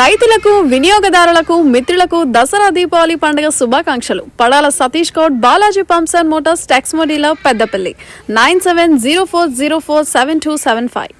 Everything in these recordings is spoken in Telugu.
రైతులకు వినియోగదారులకు మిత్రులకు దసరా దీపావళి పండుగ శుభాకాంక్షలు. Padala Satish Goud Balaji pumps and motors టెక్స్మోడీలో Peddapalli. Nine seven zero four zero four seven two seven five.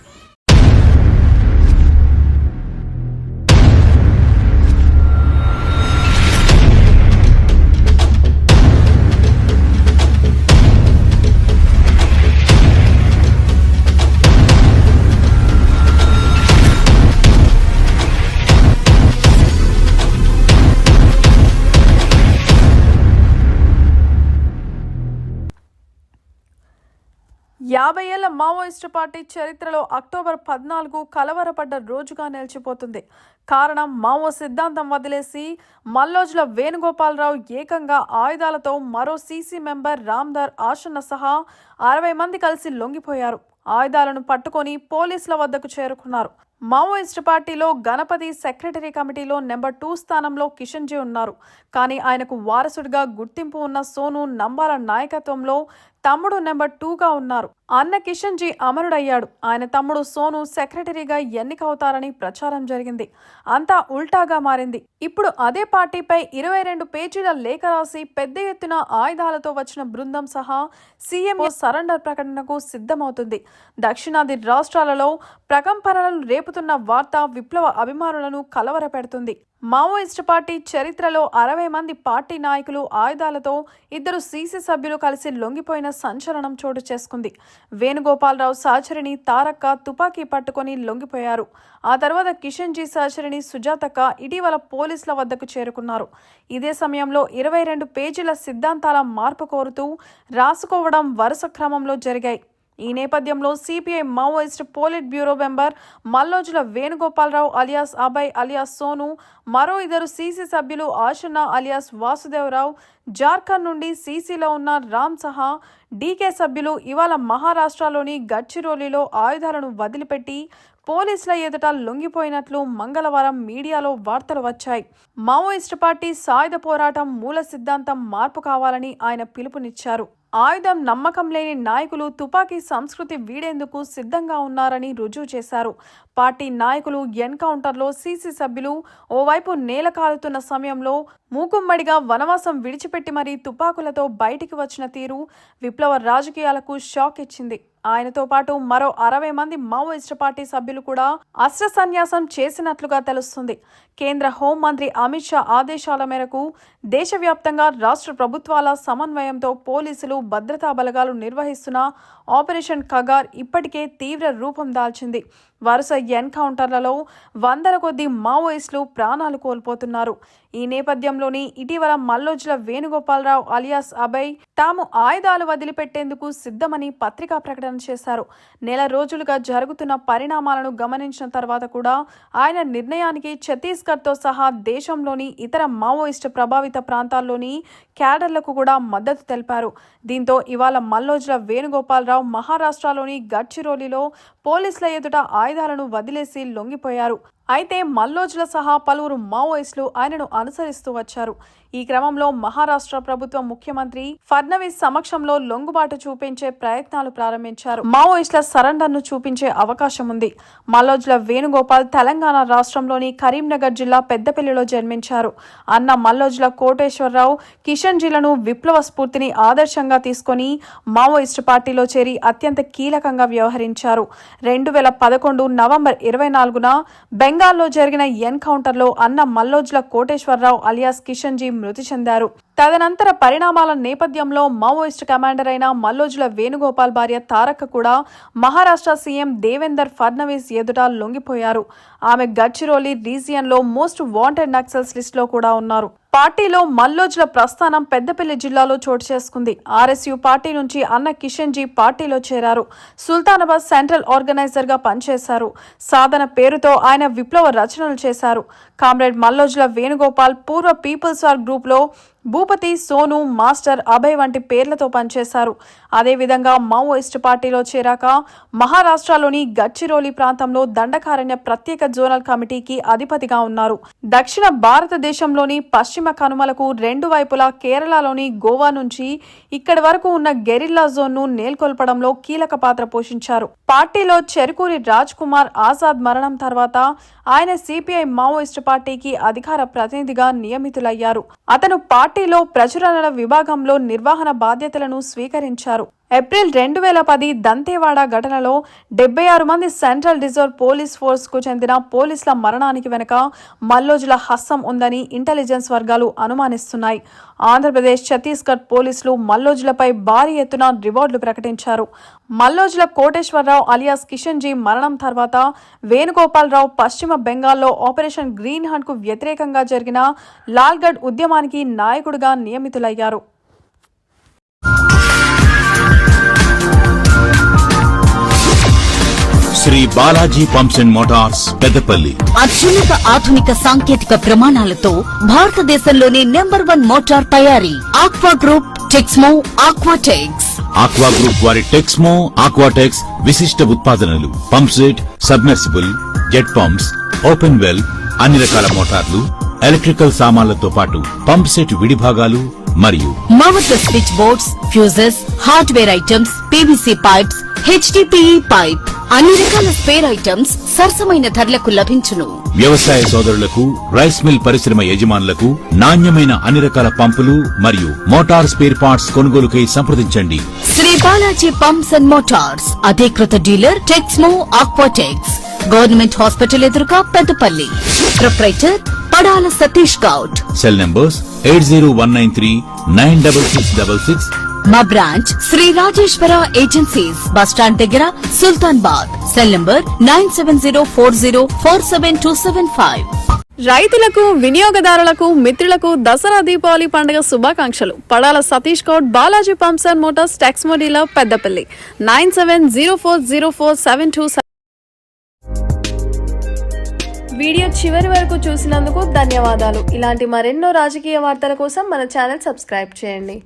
యాభై ఏళ్ళ మావోయిస్టు పార్టీ చరిత్రలో అక్టోబర్ పద్నాలుగు కలవరపడ్డ రోజుగా నిలిచిపోతుంది. కారణం మావో సిద్ధాంతం వదిలేసి మల్లోజుల వేణుగోపాలరావు ఏకంగా ఆయుధాలతో మరో సీసీ మెంబర్ రామ్దార్ ఆశన్న సహా అరవై మంది కలిసి లొంగిపోయారు. ఆయుధాలను పట్టుకొని పోలీసుల వద్దకు చేరుకున్నారు. మావోయిస్టు పార్టీలో గణపతి సెక్రటరీ కమిటీలో నెంబర్ టూ స్థానంలో కిషన్జీ ఉన్నారు. కానీ ఆయనకు వారసుడిగా గుర్తింపు ఉన్న సోను నంబాల నాయకత్వంలో తమ్ముడు నెంబర్ టూగా ఉన్నారు. అన్న కిషన్ జీ అమరుడయ్యాడు. ఆయన తమ్ముడు సోను సెక్రటరీగా ఎన్నికవుతారని ప్రచారం జరిగింది. అంతా ఉల్టాగా మారింది. ఇప్పుడు అదే పార్టీపై ఇరవై రెండు పేజీల లేఖ రాసి పెద్ద ఎత్తున ఆయుధాలతో వచ్చిన బృందం సహా సీఎంఓ సరెండర్ ప్రకటనకు సిద్ధమవుతుంది. దక్షిణాది రాష్ట్రాలలో ప్రకంపనలు రేపుతున్న వార్త విప్లవ అభిమానులను కలవరపెడుతుంది. మావోయిస్టు పార్టీ చరిత్రలో అరవై మంది పార్టీ నాయకులు ఆయుధాలతో ఇద్దరు సీసీ సభ్యులు కలిసి లొంగిపోయిన సంచలనం చోటు చేసుకుంది. వేణుగోపాలరావు సహచరిణి తారక్క తుపాకీ పట్టుకొని లొంగిపోయారు. ఆ తర్వాత కిషన్జీ సహచరిణి సుజాతక్క ఇటీవల పోలీసుల వద్దకు చేరుకున్నారు. ఇదే సమయంలో ఇరవై రెండు పేజీల సిద్ధాంతాల మార్పు కోరుతూ రాసుకోవడం వరుస క్రమంలో జరిగాయి. ఈ నేపథ్యంలో CPI Maoist politburo member Mallojula Venugopalarao alias Abhay alias Sonu మరో ఇద్దరు సీసీ సభ్యులు ఆషన్న అలియాస్ వాసుదేవరావు జార్ఖండ్ నుండి సీసీలో ఉన్న రామ్ సహా డీకే సభ్యులు ఇవాళ మహారాష్ట్రలోని గడ్చిరోలిలో ఆయుధాలను వదిలిపెట్టి పోలీసుల ఎదుట లొంగిపోయినట్లు మంగళవారం మీడియాలో వార్తలు వచ్చాయి. మావోయిస్టు పార్టీ సాయుధ పోరాటం మూల సిద్ధాంతం మార్పు కావాలని ఆయన పిలుపునిచ్చారు. ఆయుధం నమ్మకం లేని నాయకులు తుపాకీ సంస్కృతి వీడేందుకు సిద్ధంగా ఉన్నారని రుజువు చేశారు. పార్టీ నాయకులు ఎన్కౌంటర్లో సీసీ సభ్యులు ఓవైపు నేల కాలుతున్న సమయంలో మూకుమ్మడిగా వనవాసం విడిచిపెట్టి మరీ తుపాకులతో బయటికి వచ్చిన తీరు విప్లవ రాజకీయాలకు షాక్ ఇచ్చింది. ఆయనతో పాటు మరో అరవై మంది మావోయిస్ట్ పార్టీ సభ్యులు కూడా అస్త్ర సన్యాసం చేసినట్లుగా తెలుస్తుంది. కేంద్ర హోంమంత్రి అమిత్ షా ఆదేశాల మేరకు దేశవ్యాప్తంగా రాష్ట్ర ప్రభుత్వాల సమన్వయంతో పోలీసులు భద్రతా బలగాలు నిర్వహిస్తున్న ఆపరేషన్ కగార్ ఇప్పటికే తీవ్ర రూపం దాల్చింది. వరుస ఎన్కౌంటర్లలో వందల కొద్ది మావోయిస్టులు ప్రాణాలు కోల్పోతున్నారు. ఈ నేపథ్యంలోని ఇటీవల మల్లోజుల వేణుగోపాలరావు అలియాస్ అభయ్ తాము ఆయుధాలు వదిలిపెట్టేందుకు సిద్ధమని పత్రికా ప్రకటన చేశారు. నెల రోజులుగా జరుగుతున్న పరిణామాలను గమనించిన తర్వాత కూడా ఆయన నిర్ణయానికి ఛత్తీస్గఢ్తో సహా దేశంలోని ఇతర మావోయిస్టు ప్రభావిత ప్రాంతాల్లోని క్యాడర్లకు కూడా మద్దతు తెలిపారు. దీంతో ఇవాళ మల్లోజుల వేణుగోపాలరావు మహారాష్ట్రలోని గడ్చిరోలిలో పోలీసుల ఎదుట ఆయుధాలను వదిలేసి లొంగిపోయారు. అయితే మల్లోజుల సహా పలువురు మావోయిస్టులు ఆయనను అనుసరిస్తూ వచ్చారు. ఈ క్రమంలో మహారాష్ట్ర ప్రభుత్వం ముఖ్యమంత్రి ఫడ్నవీస్ సమక్షంలో లొంగుబాటు చూపించే ప్రయత్నాలు ప్రారంభించారు. మావోయిస్టుల సరెండర్ను చూపించే అవకాశం ఉంది. మల్లోజుల వేణుగోపాల్ తెలంగాణ రాష్ట్రంలోని కరీంనగర్ జిల్లా పెద్దపల్లిలో జన్మించారు. అన్న మల్లోజుల కోటేశ్వరరావు కిషన్ జిల్లను విప్లవ స్ఫూర్తిని ఆదర్శంగా తీసుకొని మావోయిస్టు పార్టీలో చేరి అత్యంత కీలకంగా వ్యవహరించారు. రెండు వేల పదకొండు నవంబర్ ఇరవై నాలుగున బెంగాల్లో జరిగిన ఎన్కౌంటర్లో అన్న మల్లోజ్ల కోటేశ్వరరావు అలియాస్ కిషన్జీ మృతి చెందారు. తదనంతర పరిణామాల నేపథ్యంలో మావోయిస్ట్ కమాండర్ అయిన మల్లోజుల వేణుగోపాల్ భార్య తారక కూడా మహారాష్ట్ర సీఎం దేవేందర్ ఫడ్నవీస్ ఎదుట లొంగిపోయారు. ఆమె గడ్చిరోలి రీజియన్లో మోస్ట్ వాంటెడ్ నక్సల్స్ లిస్టులో కూడా ఉన్నారు. పార్టీలో మల్లోజుల ప్రస్థానం పెద్దపల్లి జిల్లాలో చోటు చేసుకుంది. ఆర్ఎస్యు పార్టీ నుంచి అన్న కిషన్ జీ పార్టీలో చేరారు. సుల్తానాబాద్ సెంట్రల్ ఆర్గనైజర్గా పనిచేశారు. సాధన పేరుతో ఆయన విప్లవ రచనలు చేశారు. కామ్రేడ్ మల్లోజుల వేణుగోపాల్ పూర్వ పీపుల్స్ వార్ గ్రూప్లో భూపతి సోను మాస్టర్ అభయ్ వంటి పేర్లతో పనిచేశారు. అదేవిధంగా మావోయిస్టు పార్టీలో చేరాక మహారాష్ట్రలోని గచ్చిరోలి ప్రాంతంలో దండకారణ్య ప్రత్యేక జోనల్ కమిటీకి అధిపతిగా ఉన్నారు. దక్షిణ భారతదేశంలోని పశ్చిమ కనుమలకు రెండు వైపులా కేరళలోని గోవా నుంచి ఇక్కడి వరకు ఉన్న గెరిల్లా జోన్ను నేల్కొల్పడంలో కీలక పాత్ర పోషించారు. పార్టీలో చెరుకూరి రాజ్ కుమార్ ఆజాద్ మరణం తర్వాత ఆయన సిపిఐ మావోయిస్టు పార్టీకి అధికార ప్రతినిధిగా నియమితులయ్యారు. అతను పార్టీ పార్టీలో ప్రచురణల విభాగంలో నిర్వహణ బాధ్యతలను స్వీకరించారు. ఏప్రిల్ రెండు వేల పది దంతేవాడ ఘటనలో డెబ్బై ఆరు మంది సెంట్రల్ రిజర్వ్ పోలీస్ ఫోర్స్కు చెందిన పోలీసుల మరణానికి వెనుక మల్లోజుల హస్తం ఉందని ఇంటెలిజెన్స్ వర్గాలు అనుమానిస్తున్నాయి. ఆంధ్రప్రదేశ్ ఛత్తీస్గఢ్ పోలీసులు మల్లోజులపై భారీ ఎత్తున రివార్డులు ప్రకటించారు. మల్లోజుల కోటేశ్వరరావు అలియాస్ కిషన్జీ మరణం తర్వాత వేణుగోపాలరావు పశ్చిమ బెంగాల్లో ఆపరేషన్ గ్రీన్ హంట్కు వ్యతిరేకంగా జరిగిన లాల్గఢ్ ఉద్యమానికి నాయకుడిగా నియమితులయ్యారు. Shri Balaji pumps and motors Peddapalli. అత్యున్నత ఆధునిక సాంకేతిక ప్రమాణాలతో భారతదేశంలోని నెంబర్ వన్ మోటార్ తయారీ. Aqua group Texmo Aquatex aqua group వారి టెక్స్మో ఆక్వాటెక్స్ విశిష్ట ఉత్పాదనలు. Pumpset submersible jet pumps open well అన్ని రకాల మోటార్లు ఎలక్ట్రికల్ సామాన్లతో పాటు పంప్ సెట్ విడిభాగాలు మరియు మవత switch boards fuses hardware items PVC pipes HDPE pipe. అన్ని రకాల స్పేర్ ఐటమ్స్ సరసమైన ధరలకు లభించును. వ్యవసాయ సోదరులకు రైస్ మిల్ పరిశ్రమ యజమానులకు నాణ్యమైన అన్ని రకాల పంపులు మరియు మోటార్ స్పేర్ పార్ట్స్ కొనుగోలుకై సంప్రదించండి. Shri Balaji pumps and motors అధికృత dealer Texmo Aquatex government hospital ఎదురుగా Peddapalli. Proprietor Padala Satish Goud. Cell numbers eight zero one nine three nine double six double six మా branch Shri Rajeshwara agencies bus stand దగ్గర Sultanabad cell number nine seven zero four zero four seven two seven five. రైతులకు వినియోగదారులకు మిత్రులకు దసరా దీపావళి పండుగ శుభాకాంక్షలు. Padala Satish Goud Balaji pumps and motors Tex Peddapalli. Nine seven zero four zero four seven two video చివరి వరకు చూసినందుకు ధన్యవాదాలు. ఇలాంటి మరెన్నో రాజకీయ వార్తల కోసం మన ఛానల్ సబ్స్క్రైబ్ చేయండి.